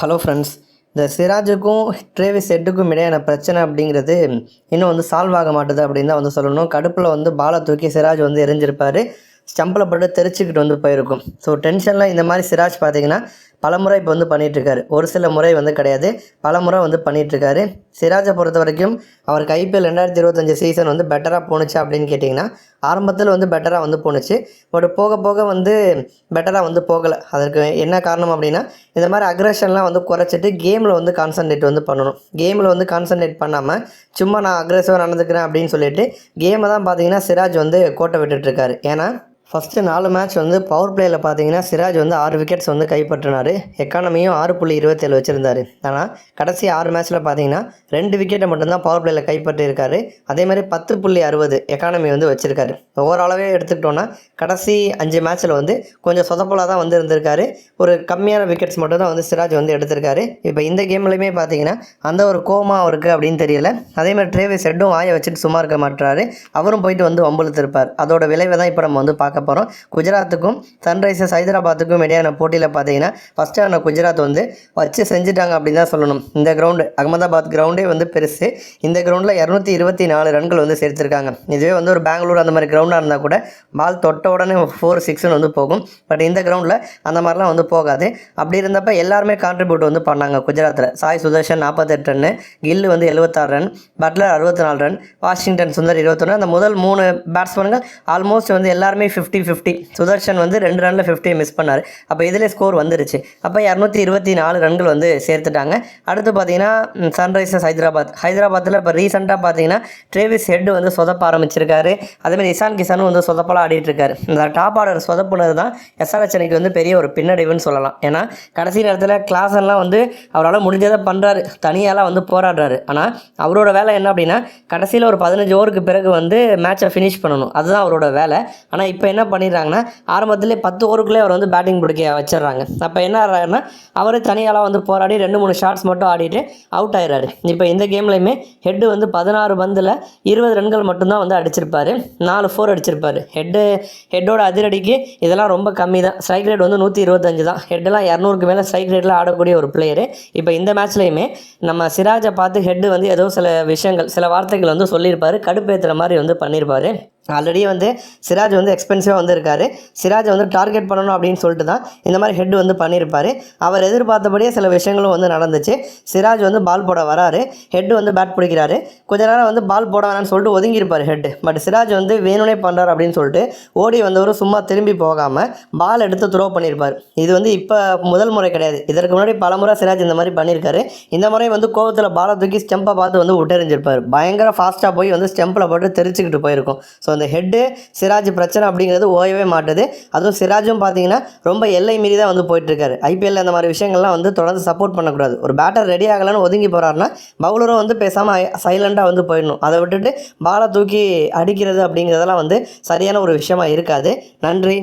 Hello friends இந்த சிராஜுக்கும் Travis ஹெட்டுக்கும் இடையான பிரச்சனை அப்படிங்கிறது இன்னும் வந்து சால்வ் ஆக மாட்டுது அப்படின்னு தான் வந்து சொல்லணும். கடுப்பில் வந்து பாலை தூக்கி சிராஜ் வந்து எரிஞ்சிருப்பார். ஸ்டம்பில் போட்டு தெரிச்சுக்கிட்டு வந்து போயிருக்கும். ஸோ டென்ஷனில் இந்த மாதிரி சிராஜ் பார்த்தீங்கன்னா பல முறை இப்போ வந்து பண்ணிகிட்ருக்காரு ஒரு சில முறை வந்து கிடையாது. பல முறை வந்து பண்ணிகிட்ருக்காரு சிராஜை பொறுத்த வரைக்கும் அவருக்கு ஐபிஎல் ரெண்டாயிரத்தி இருபத்தஞ்சி சீசன் வந்து பெட்டராக போணுச்சு அப்படின்னு கேட்டிங்கன்னா ஆரம்பத்தில் வந்து பெட்டராக வந்து போணுச்சு. பட் போக போக வந்து பெட்டராக வந்து போகலை. அதற்கு என்ன காரணம் அப்படின்னா இந்த மாதிரி அக்ரெஷன்லாம் வந்து குறைச்சிட்டு கேமில் வந்து கான்சன்ட்ரேட் வந்து பண்ணணும். கேமில் வந்து கான்சன்ட்ரேட் பண்ணாமல் சும்மா நான் அக்ரெசிவாக நடந்துக்கிறேன் அப்படின்னு சொல்லிட்டு கேமை தான் பார்த்தீங்கன்னா சிராஜ் வந்து கோட்டை விட்டுட்ருக்காரு ஏன்னா ஃபஸ்ட்டு நாலு மேட்ச் வந்து பவர் பிளேயில் பார்த்தீங்கன்னா சிராஜ் வந்து ஆறு விக்கெட்ஸ் வந்து கைப்பற்றினார். எக்கானமியும் ஆறு புள்ளி இருபத்தேழு வச்சுருந்தார். ஆனால் கடைசி ஆறு மேட்ச்சில் பார்த்தீங்கன்னா ரெண்டு விக்கெட்டை மட்டும்தான் பவர் பிளேயில் கைப்பற்றியிருக்காரு. அதே மாதிரி பத்து புள்ளி அறுபது எக்கானமி வந்து வச்சுருக்காரு. ஓவராலாகவே எடுத்துக்கிட்டோன்னா கடைசி அஞ்சு மேட்ச்சில் வந்து கொஞ்சம் சொதப்பலாக தான் வந்து இருந்திருக்காரு. ஒரு கம்மியான விக்கெட்ஸ் மட்டும் தான் வந்து சிராஜ் வந்து எடுத்திருக்காரு. இப்போ இந்த கேம்லையுமே பார்த்தீங்கன்னா அந்த ஒரு கோமா அவருக்கு அப்படின்னு தெரியல. அதே மாதிரி ட்ரேவிஸ் ஹெட்டும் வாயை வச்சுட்டு சும்மா இருக்க மாட்டுறாரு அவரும் போயிட்டு வந்து வம்புழுத்திருப்பார். அதோட விளைவை தான் இப்போ நம்ம வந்து பார்க்க போகிறோம் குஜராத்துக்கும் சன்ரைசர்ஸ் ஹைதராபாத்துக்கும் இடையான போட்டியில் பார்த்தீங்கன்னா ஃபஸ்ட்டு ஆன குஜராத் வந்து வச்சு செஞ்சுட்டாங்க அப்படின்னு தான் சொல்லணும். இந்த கிரவுண்டு அகமதாபாத் கிரவுண்டே வந்து பெருசு. இந்த கிரவுண்டில் இரநூத்தி இருபத்தி நாலு ரன்கள் வந்து சேர்த்துருக்காங்க. இதுவே வந்து ஒரு பெங்களூர் அந்த மாதிரி கிரவுண்டாக இருந்தால் கூட பால் தொட்ட உடனே ஃபோர் சிக்ஸ்னு வந்து போகும். பட் இந்த கிரவுண்டில் அந்த மாதிரிலாம் வந்து போகாது. அப்படி இருந்தப்போ எல்லாருமே கான்ட்ரிபியூட் வந்து பண்ணாங்க குஜராத்தில் சாய் சுதர்ஷன் நாற்பத்தெட்டு ரன்னு கில்லு வந்து எழுபத்தாறு ரன் பட்லர் அறுபத்தி நாலு ரன் வாஷிங்டன் சுந்தர் இருபத்தொன்று அந்த முதல் மூணு பேட்ஸ்மேன்கள் ஆல்மோஸ்ட் வந்து எல்லாருமே ஃபிஃப்டி ஃபிஃப்டி ஃபிஃப்டி சுதர்ஷன் வந்து ரெண்டு ரனில் ஃபிஃப்டி மிஸ் பண்ணார். அப்போ இதில் ஸ்கோர் வந்துருச்சு. அப்போ இரநூத்தி இருபத்தி நாலு ரன்கள் வந்து சேர்த்துட்டாங்க. அடுத்து பார்த்தீங்கன்னா சன்ரைசர்ஸ் ஹைதராபாத். ஹைதராபாத்தில் இப்போ ரீசெண்டாக பார்த்தீங்கன்னா ட்ரேவிஸ் ஹெட் வந்து சொதப்ப ஆரம்பிச்சிருக்காரு. அதேமாதிரி இசான் கிசானும் வந்து சொதப்பலாம் ஆடிட்டு இருக்காரு இந்த டாப் ஆர்டர் சொதப்புனது தான் எஸ்ஆர்எஸ் அணிக்கு வந்து பெரிய ஒரு பின்னடைவுன்னு சொல்லலாம். ஏன்னா கடைசி நேரத்தில் கிளாஸ் எல்லாம் வந்து அவரால் முடிஞ்சதை பண்ணுறாரு தனியாலாம் வந்து போராடுறாரு. ஆனால் அவரோட வேலை என்ன அப்படின்னா கடைசியில் ஒரு பதினஞ்சு ஓவருக்கு பிறகு வந்து மேட்சை ஃபினிஷ் பண்ணணும். அதுதான் அவரோட வேலை. ஆனால் இப்போ என்ன என்ன பண்ணிடுறாங்கன்னா ஆரம்பத்திலே பத்து ஓவருக்குள்ளே அவர் வந்து பேட்டிங் பிடிக்க வச்சிடுறாங்க. அப்போ என்ன ஆகிறாருன்னா அவர் தனியாலாம் வந்து போராடி ரெண்டு மூணு ஷாட்ஸ் மட்டும் ஆடிட்டு அவுட் ஆயிடுறாரு. இப்போ இந்த கேம்லையுமே ஹெட்டு வந்து பதினாறு பந்தில் இருபது ரன்கள் மட்டும்தான் வந்து அடிச்சிருப்பாரு. நாலு ஃபோர் அடிச்சிருப்பாரு. ஹெட்டு ஹெட்டோட அதிரடிக்கு இதெல்லாம் ரொம்ப கம்மி தான் ஸ்ட்ரைக் ரேட் வந்து நூற்றி இருபத்தஞ்சு தான். ஹெட்டெல்லாம் இரநூறுக்கு மேலே ஸ்ட்ரைக் ரேட்டில் ஆடக்கூடிய ஒரு பிளேயரு இப்போ இந்த மேட்ச்லையுமே நம்ம சிராஜை பார்த்து ஹெட்டு வந்து ஏதோ சில விஷயங்கள் சில வார்த்தைகள் வந்து சொல்லியிருப்பார். கடுப்பேற்றுற மாதிரி வந்து பண்ணியிருப்பார். ஆல்ரெடி வந்து சிராஜ் வந்து எக்ஸ்பென்சிவாக வந்திருக்காரு. சிராஜை வந்து டார்கெட் பண்ணணும் அப்படின்னு சொல்லிட்டு தான் இந்த மாதிரி ஹெட் வந்து பண்ணியிருப்பார். அவர் எதிர்பார்த்தபடியே சில விஷயங்களும் வந்து நடந்துச்சு. சிராஜ் வந்து பால் போட வராரு. ஹெட் வந்து பேட் பிடிக்கிறாரு. கொஞ்ச நேரம் வந்து பால் போட வேணாம்னு சொல்லிட்டு ஒதுங்கியிருப்பார் ஹெட் பட் சிராஜ் வந்து வேணும்னே பண்ணுறாரு அப்படின்னு சொல்லிட்டு ஓடி வந்தவர் சும்மா திரும்பி போகாமல் பால் எடுத்து த்ரோ பண்ணியிருப்பார். இது வந்து இப்போ முதல் முறை கிடையாது. இதற்கு முன்னாடி பல முறை சிராஜ் இந்த மாதிரி பண்ணியிருக்காரு. இந்த முறை வந்து கோவத்தில் பாலை தூக்கி ஸ்டெம்பை பார்த்து வந்து விட்டெறிஞ்சிருப்பார் பயங்கர ஃபாஸ்ட்டாக போய் வந்து ஸ்டெம்பில் போட்டு தெரிச்சுக்கிட்டு போயிருக்கும். ஸோ அந்த ஹெட்டு சிராஜ் பிரச்சனை அப்படிங்கிறது ஓயவே மாட்டுது. அதுவும் சிராஜும் பார்த்தீங்கன்னா ரொம்ப எல்லை மீறி தான் வந்து போயிட்டுருக்காரு. ஐபிஎல்ல அந்த மாதிரி விஷயங்கள்லாம் வந்து தொடர்ந்து சப்போர்ட் பண்ணக்கூடாது. ஒரு பேட்டர் ரெடி ஆகலன்னு ஒதுங்கி போகிறாருன்னா பவுலரும் வந்து பேசாமல் சைலண்ட்டாக வந்து போயிடணும். அதை விட்டுட்டு பாலை தூக்கி அடிக்கிறது அப்படிங்கிறதெல்லாம் வந்து சரியான ஒரு விஷயமா இருக்காது. நன்றி.